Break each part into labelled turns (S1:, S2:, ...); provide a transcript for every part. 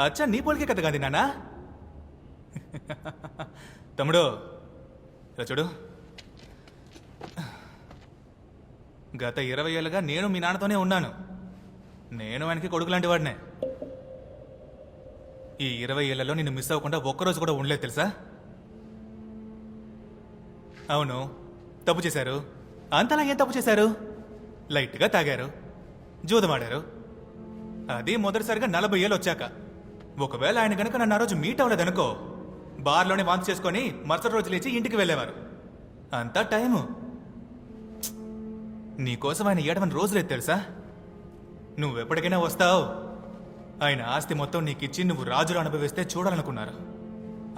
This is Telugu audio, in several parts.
S1: అచ్చా నీ పోలికే కథ కాదు నానా తమ్ముడు ఇలా చూడు. గత ఇరవై ఏళ్ళుగా నేను మీ నాన్నతోనే ఉన్నాను. నేను ఆయనకి కొడుకు లాంటి వాడినే. ఈ ఇరవై ఏళ్ళలో నిన్ను మిస్ అవ్వకుండా ఒక్కరోజు కూడా ఉండలేదు తెలుసా? అవును. తప్పు చేశారు. అంతలా ఏం తప్పు చేశారు? లైట్గా తాగారు. జూదమాడారు. అది మొదటిసారిగా నలభై ఏళ్ళు వచ్చాక. ఒకవేళ ఆయన గనక నన్ను ఆ రోజు మీట్ అవ్వలేదనుకో బార్లోనే వాంతి చేసుకొని మరుసటి రోజు లేచి ఇంటికి వెళ్ళేవారు. అంతా టైము. నీకోసం ఆయన ఏడవని రోజులేదు తెలుసా? నువ్వెప్పటికైనా వస్తావు. ఆయన ఆస్తి మొత్తం నీకిచ్చి నువ్వు రాజులు అనుభవిస్తే చూడాలనుకున్నారు.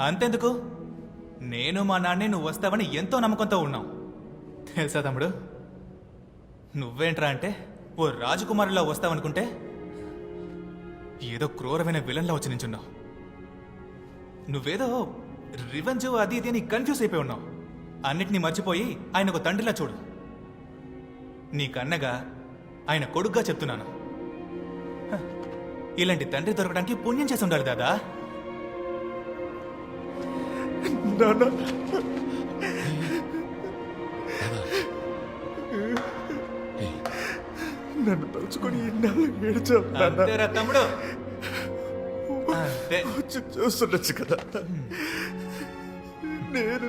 S1: అంతెందుకు? నేను మా నాన్నే నువ్వు వస్తావని ఎంతో నమ్మకంతో ఉన్నాం. తెలుసా తమ్ముడు? నువ్వేంట్రా అంటే ఓ రాజకుమారులా వస్తావనుకుంటే ఏదో క్రూరమైన విలన్లా వచ్చి నించున్నావు. నువ్వేదో రివెంజ్ అది ఇది అని కన్ఫ్యూజ్ అయిపోయి ఉన్నావు. అన్నిటినీ మర్చిపోయి ఆయన ఒక తండ్రిలా చూడు. నీకన్నగా ఆయన కొడుగ్గా చెప్తున్నాను. ఇలాంటి తండ్రి దొరకడానికి పుణ్యం చేసి ఉండాలి దాదా.
S2: నాన్న తలుచుకొని ఇన్నాళ్ళు ఏడ్చావు
S1: అంతేరా తమ్ముడు. అంతే
S2: చూస్తుండొచ్చు కదా. నేను